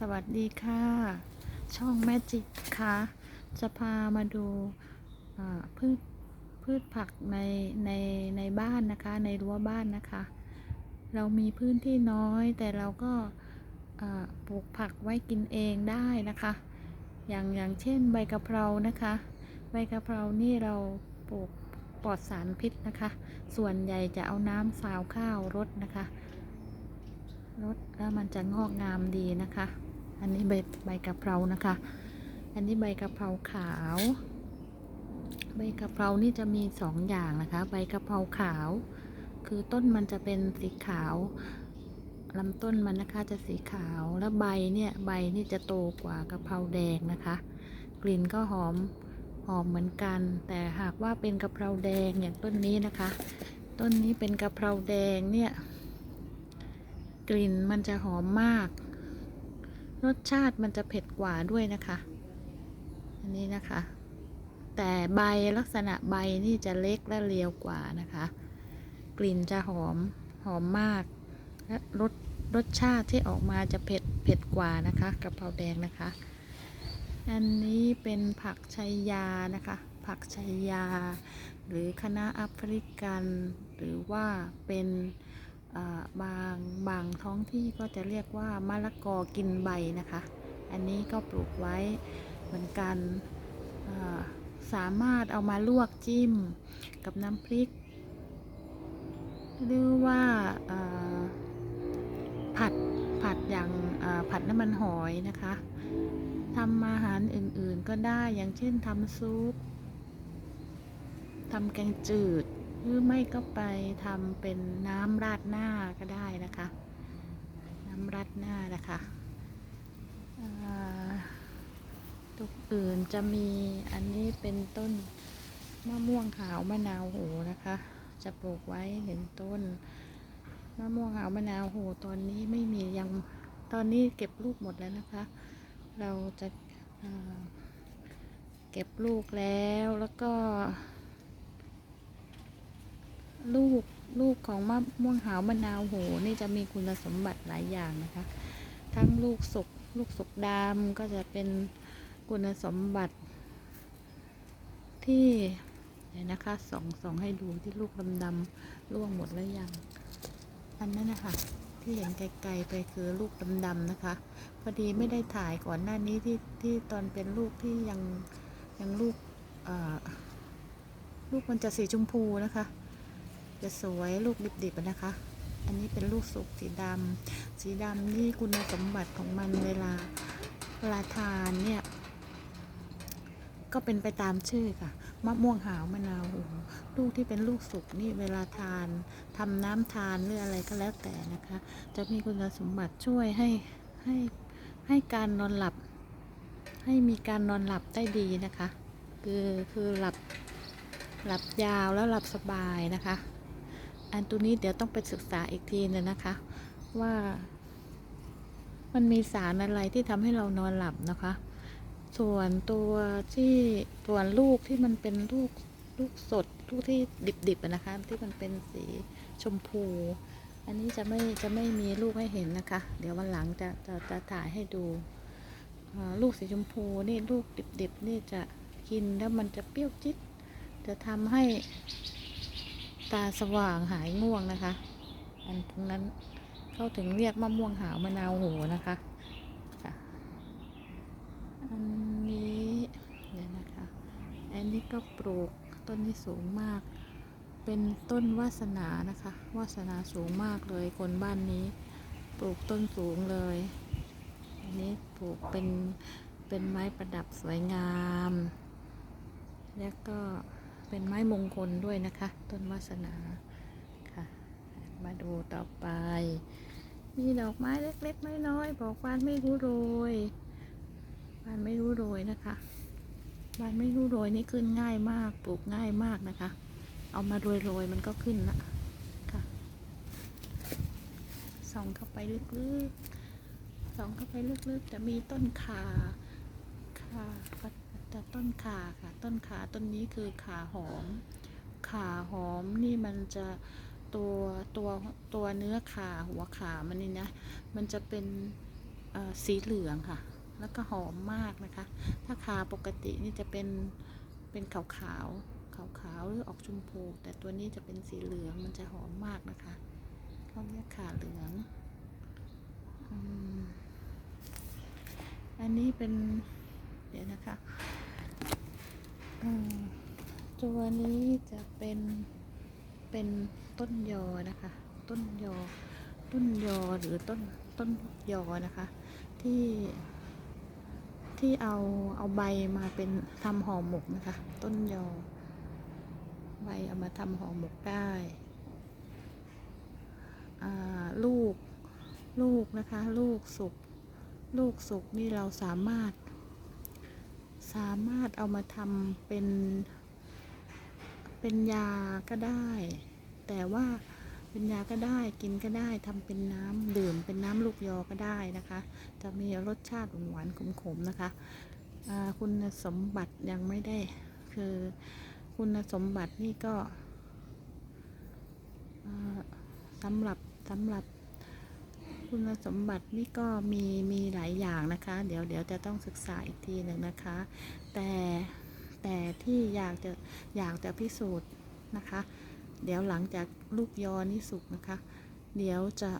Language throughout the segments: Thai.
สวัสดีค่ะ ช่องแม่จิกค่ะ จะพามาดูพืชพืชผักในในในบ้านนะคะ ในรั้วบ้านนะคะ เรามีพื้นที่น้อยแต่เราก็ปลูกผักไว้กินเองได้นะคะ อย่างอย่างเช่นใบกะเพรานะคะ ใบกะเพรานี่เราปลูกปลอดสารพิษนะคะ ส่วนใหญ่จะเอาน้ำสาวข้าวรดนะคะ รดแล้วมันจะงอกงามดีนะคะ อันนี้ใบใบกะเพรานะคะ อันนี้ใบกะเพราขาว ใบกะเพรานี่จะมีสองอย่างนะคะ ใบกะเพราขาว คือต้นมันจะเป็นสีขาวลำต้นมันนะคะจะสีขาว แล้วใบเนี่ยใบนี่จะโตกว่ากะเพราแดงนะคะ กลิ่นก็หอมหอมเหมือนกัน แต่หากว่าเป็นกะเพราแดงอย่างต้นนี้นะคะ ต้นนี้เป็นกะเพราแดงเนี่ย กลิ่นมันจะหอมมาก รสชาติมันจะเผ็ดกว่าด้วยนะคะ อันนี้นะคะ แต่ใบลักษณะใบนี่จะเล็กและเรียวกว่านะคะ กลิ่นจะหอมหอมมาก และรสรสชาติที่ออกมาจะเผ็ดเผ็ดกว่านะคะกะเพราแดงนะคะ อันนี้เป็นผักชัยยานะคะ ผักชัยยา หรือคณะแอฟริกัน หรือว่าเป็น บางบางท้องที่ก็จะเรียกว่ามะละกอกินใบนะคะ อันนี้ก็ปลูกไว้เหมือนกันสามารถเอามาลวกจิ้มกับน้ำพริก หรือว่าผัดผัดอย่างผัดน้ำมันหอยนะคะทำอาหารอื่นๆก็ได้อย่างเช่นทำซุปทำแกงจืด หรือไม่ก็ไปทำเป็นน้ำราดหน้าก็ได้นะคะ น้ำราดหน้านะคะตุกอื่นจะมีอันนี้เป็นต้นมะม่วงขาวมะนาวโหนะคะ จะปลูกไว้หนึ่งต้นมะม่วงขาวมะนาวโหตอนนี้ไม่มียังตอนนี้เก็บลูกหมดแล้วนะคะ เราจะอ่าเก็บลูกแล้วแล้วก็ ลูกลูกของมะม่วงหาวมะนาวโหนี่จะมีคุณสมบัติหลายอย่างนะคะ ทั้งลูกสุกลูกสุกดำก็จะเป็นคุณสมบัติที่เดี๋ยวนะคะส่องส่องให้ดูที่ลูกดำๆร่วงหมดแล้วยัง อันนั้นนะคะที่เห็นไกลๆไปคือลูกดำๆนะคะ พอดีไม่ได้ถ่ายก่อนหน้านี้ที่ที่ตอนเป็นลูกที่ยังยังลูกลูกมันจะสีชมพูนะคะ จะสวยลูกดิบๆนะคะ อันนี้เป็นลูกสุกสีดำสีดำนี่คุณสมบัติของมันเวลาเวลาทานเนี่ย ก็เป็นไปตามชื่อค่ะมะม่วงหาวมะนาวลูกที่เป็นลูกสุกนี่เวลาทานทำน้ำทานหรืออะไรก็แล้วแต่นะคะ จะมีคุณสมบัติช่วยให้ให้ให้การนอนหลับ ให้มีการนอนหลับได้ดีนะคะ คือคือหลับหลับยาวแล้วหลับสบายนะคะ อันตัวนี้เดี๋ยวต้องไปศึกษาอีกทีนึงนะคะ ว่า มันมีสารอะไรที่ทำให้เรานอนหลับนะคะ ส่วนตัวที่ส่วนลูกที่มันเป็นลูกลูกสดลูกที่ดิบๆนะคะ ที่มันเป็นสีชมพู อันนี้จะไม่จะไม่มีลูกให้เห็นนะคะ เดี๋ยววันหลังจะจะจะถ่ายให้ดูลูกสีชมพูนี่ลูกดิบๆนี่จะกินแล้วมันจะเปรี้ยวจิ๊ดจะทำให้ ตาสว่างหายง่วงนะคะ อันตรงนั้นเข้าถึงเรียกมะม่วงหาวมะนาวโหนะคะค่ะอันนี้เดี๋ยวนะคะอันนี้ก็ปลูกต้นที่สูงมาก เป็นต้นวาสนานะคะ วาสนาสูงมากเลยคนบ้านนี้ ปลูกต้นสูงเลย อันนี้ปลูกเป็นเป็นไม้ประดับสวยงาม แล้วก็ เป็นไม้มงคลด้วยนะคะ ต้นวาสนาค่ะ มาดูต่อไป มีดอกไม้เล็กๆน้อยๆบอกบานไม่รู้โรยบานไม่รู้โรยนะคะบานไม่รู้โรยนี่ขึ้นง่ายมากปลูกง่ายมากนะคะ เอามาโรยๆมันก็ขึ้นละค่ะส่องเข้าไปลึกๆส่องเข้าไปลึกๆจะมีต้นขาขา นขาค่ะ ต้นขาต้นนี้คือขาหอม ขาหอมนี่มันจะตัวตัวตัวเนื้อขาหัวขามันนี่นะ มันจะเป็นสีเหลืองค่ะ แล้วก็หอมมากนะคะ ถ้าคาปกตินี่จะเป็นเป็นขาวขาวขาวขาวหรือออกชมพู แต่ตัวนี้จะเป็นสีเหลืองมันจะหอมมากนะคะเขาเรียกขาเหลืองอันนี้เป็นเดี๋ยวนะคะ ตัวนี้จะเป็นเป็นต้นยอนะคะ ต้นยอ ต้นยอหรือต้นต้นยอนะคะ ที่ที่เอาเอาใบมาเป็นทำห่อหมกนะคะ ต้นยอ ใบเอามาทำห่อหมกได้ลูกลูกนะคะ ลูกสุก ลูกสุกนี่เราสามารถ สามารถเอามาทำเป็น เป็นยาก็ได้ แต่ว่าเป็นยาก็ได้กินก็ได้ทำเป็นน้ำดื่มเป็นน้ำลูกยอก็ได้นะคะ จะมีรสชาติหวานๆขมๆนะคะคุณสมบัติยังไม่ได้คือคุณสมบัตินี่ก็สำหรับสำหรับ คุณสมบัตินี่ก็มีมีหลายอย่างนะคะ เดี๋ยวเดี๋ยวจะต้องศึกษาอีกทีหนึ่งนะคะ แต่แต่ที่อยากจะอยากจะพิสูจน์นะคะ เดี๋ยวหลังจากลูกยอนี่สุกนะคะ เดี๋ยวจะ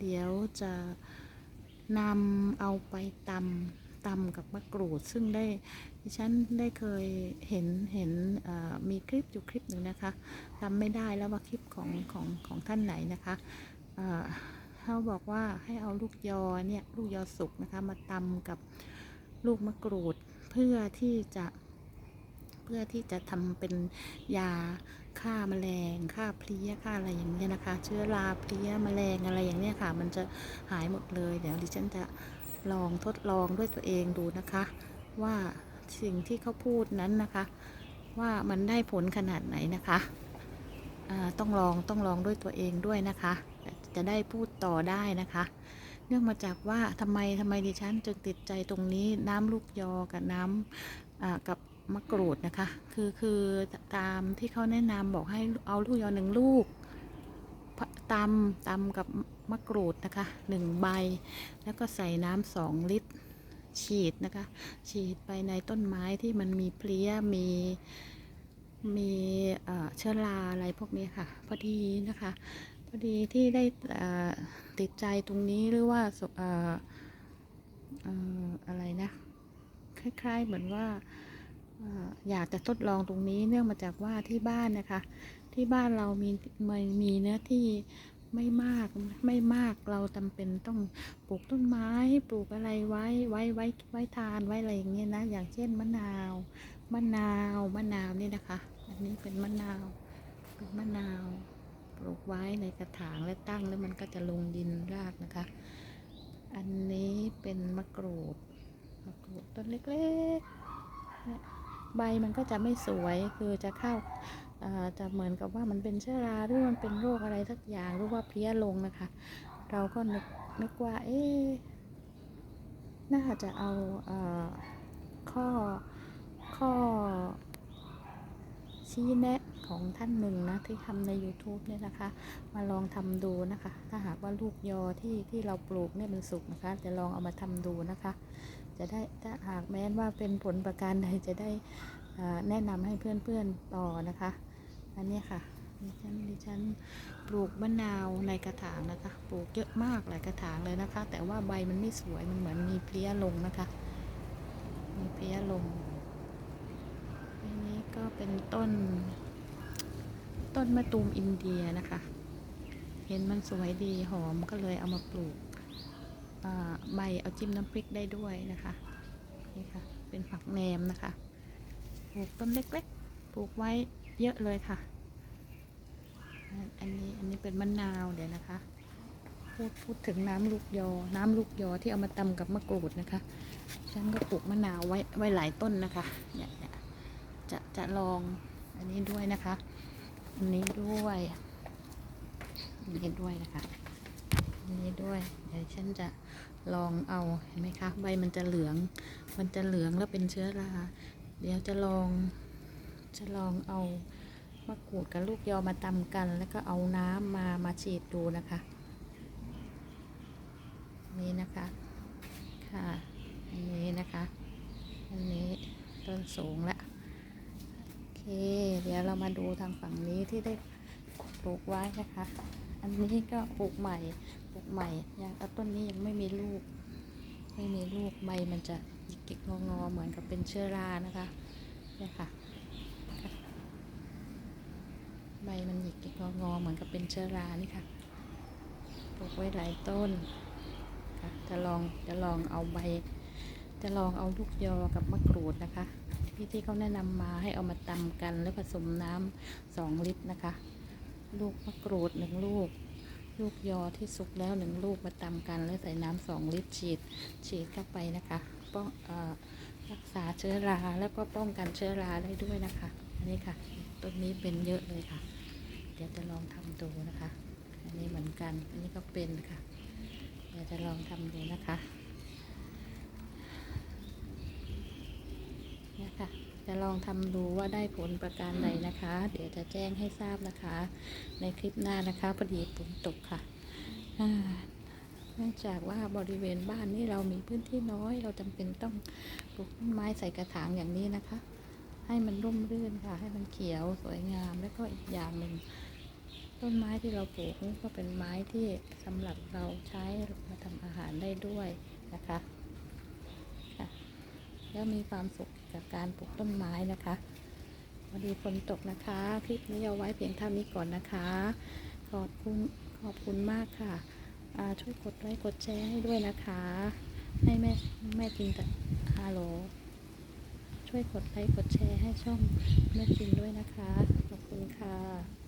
เดี๋ยวจะนำเอาไปตำตำกับมะกรูด ซึ่งได้ดิฉันได้เคยเห็นเห็นมีคลิปอยู่คลิปหนึ่งนะคะจำไม่ได้แล้วว่าคลิปของของของท่านไหนนะคะ เขาบอกว่าให้เอาลูกยอเนี่ยลูกยอสุกนะคะ มาตำกับลูกมะกรูดเพื่อที่จะเพื่อที่จะทำเป็นยาฆ่าแมลงฆ่าเพลี้ยฆ่าอะไรอย่างเงี้ยนะคะ เชื้อราเพลี้ยแมลงอะไรอย่างเนี้ยค่ะ มันจะหายหมดเลย เดี๋ยวดิฉันจะลองทดลองด้วยตัวเองดูนะคะ ว่าสิ่งที่เขาพูดนั้นนะคะ ว่ามันได้ผลขนาดไหนนะคะต้องลองต้องลองด้วยตัวเองด้วยนะคะ จะได้พูดต่อได้นะคะ เนื่องมาจากว่าทำไมทำไมดิฉันจึงติดใจตรงนี้น้ำลูกยอกับน้ำอ่ากับมะกรูดนะคะ คือคือตามที่เขาแนะนำบอกให้เอาลูกยอหนึ่งลูกตำตำกับมะกรูดนะคะหนึ่งใบ แล้วก็ใส่น้ำสองลิตร ฉีดนะคะ ฉีดไปในต้นไม้ที่มันมีเพลี้ยมีมีเชื้อราอะไรพวกนี้ค่ะ พอดีนะคะ พอดีที่ได้ติดใจตรงนี้หรือว่าอะไรนะ คล้ายๆเหมือนว่าอยากจะทดลองตรงนี้เนื่องมาจากว่าที่บ้านนะคะ ที่บ้านเรามีมีมีเนื้อที่ไม่มากไม่มากเราจำเป็นต้องปลูกต้นไม้ปลูกอะไรไว้ไว้ไว้ไว้ทานไว้อะไรอย่างเงี้ยนะ อย่างเช่นมะนาวมะนาวมะนาวนี่นะคะ อันนี้เป็นมะนาวเป็นมะนาว กไว้ในกระถางและตั้งแล้วมันก็จะลงดินรากนะคะ อันนี้เป็นมะกรูด มะกรูดต้นเล็กๆ ใบมันก็จะไม่สวยคือจะเข้าจะเหมือนกับว่ามันเป็นเชื้อราหรือมันเป็นโรคอะไรสักอย่างหรือว่าเพลี้ยลงนะคะ เราก็นึกนึกว่าเอ๊ะน่าจะเอาเอ่อข้อ ข้อ ชี้แนะของท่านหนึ่งนะที่ทำใน YouTube เนี่ยนะคะ มาลองทำดูนะคะ ถ้าหากว่าลูกยอที่ที่เราปลูกเนี่ยมันสุกนะคะ จะลองเอามาทำดูนะคะ จะได้ถ้าหากแม้ว่าเป็นผลประการใดจะได้แนะนำให้เพื่อนๆต่อนะคะ อันนี้ค่ะดิฉันดิฉันปลูกมะนาวในกระถางนะคะ ปลูกเยอะมากหลายกระถางเลยนะคะ แต่ว่าใบมันไม่สวยมันเหมือนมีเพลี้ยลงนะคะ มีเพลี้ยลง ก็เป็นต้น ต้นมะตูมอินเดียนะคะ เห็นมันสวยดีหอมก็เลยเอามาปลูกใบเอาจิ้มน้ำพริกได้ด้วยนะคะนี่ค่ะเป็นผักแหนมนะคะปลูกต้นเล็กๆปลูกไว้เยอะเลยค่ะ อันนี้อันนี้เป็นมะนาวเดี๋ยวนะคะ พูดพูดถึงน้ำลูกยอ น้ำลูกยอที่เอามาตำกับมะกรูดนะคะ ฉันก็ปลูกมะนาวไว้ไว้หลายต้นนะคะเนี่ย จะจะลองอันนี้ด้วยนะคะ อันนี้ด้วยอันนี้ด้วยนะคะอันนี้ด้วยเดี๋ยวฉันจะลองเอาเห็นไหมคะใบมันจะเหลือง มันจะเหลืองแล้วเป็นเชื้อราเดี๋ยวจะลองจะลองเอามะกรูดกับลูกยอมาตำกัน แล้วก็เอาน้ำมามาฉีดดูนะคะ นี่นะคะค่ะอันนี้นะคะ อันนี้ต้นสูงและโอ เค เดี๋ยวเรามาดูทางฝั่งนี้ที่ได้ปลูกไว้นะคะ อันนี้ก็ปลูกใหม่ ปลูกใหม่ยังต้นนี้ยังไม่มีลูก ไม่มีลูกใบมันจะหยิกๆงอๆเหมือนกับเป็นเชื้อรานะคะเนี่ยค่ะ ใบมันหยิกๆงอๆเหมือนกับเป็นเชื้อรานี่ค่ะ ปลูกไว้หลายต้นค่ะจะลองจะลองเอาใบ จะลองเอาลูกยอกับมะกรูดนะคะ พี่ที่เขาแนะนำมาให้เอามาตำกันแล้วผสมน้ำสองลิตรนะคะ ลูกมะกรูดหนึ่งลูก ลูกยอที่สุกแล้วหนึ่งลูกมาตำกันแล้วใส่น้ำสองลิตรฉีดฉีดเข้าไปนะคะป้องรักษาเชื้อราแล้วก็ป้องกันเชื้อราได้ด้วยนะคะอันนี้ค่ะต้นนี้เป็นเยอะเลยค่ะ เดี๋ยวจะลองทำดูนะคะ อันนี้เหมือนกันอันนี้ก็เป็นค่ะเดี๋ยวจะลองทำดูนะคะ เนี่ย ค่ะ จะลองทำดูว่าได้ผลประการใดนะคะ เดี๋ยวจะแจ้งให้ทราบนะคะ ในคลิปหน้านะคะพอดีฝนตกค่ะเนื่องจากว่าบริเวณบ้านนี่เรามีพื้นที่น้อย เราจำเป็นต้องปลูกต้นไม้ใส่กระถางอย่างนี้นะคะ ให้มันร่มรื่นค่ะ ให้มันเขียวสวยงาม แล้วก็อีกอย่างหนึ่งต้นไม้ที่เราปลูกนี่ก็เป็นไม้ที่สำหรับเราใช้มาทำอาหารได้ด้วยนะคะ แล้วมีความสุขกับการปลูกต้นไม้นะคะพอดีฝนตกนะคะคลิปนี้เอาไว้เพียงเท่านี้ก่อนนะคะ ขอบคุณขอบคุณมากค่ะช่วยกดไลค์กดแชร์ให้ด้วยนะคะ ให้แม่แม่จินตะฮัลโหลช่วยกดไลค์กดแชร์ให้ช่องแม่จินด้วยนะคะ ขอบคุณค่ะ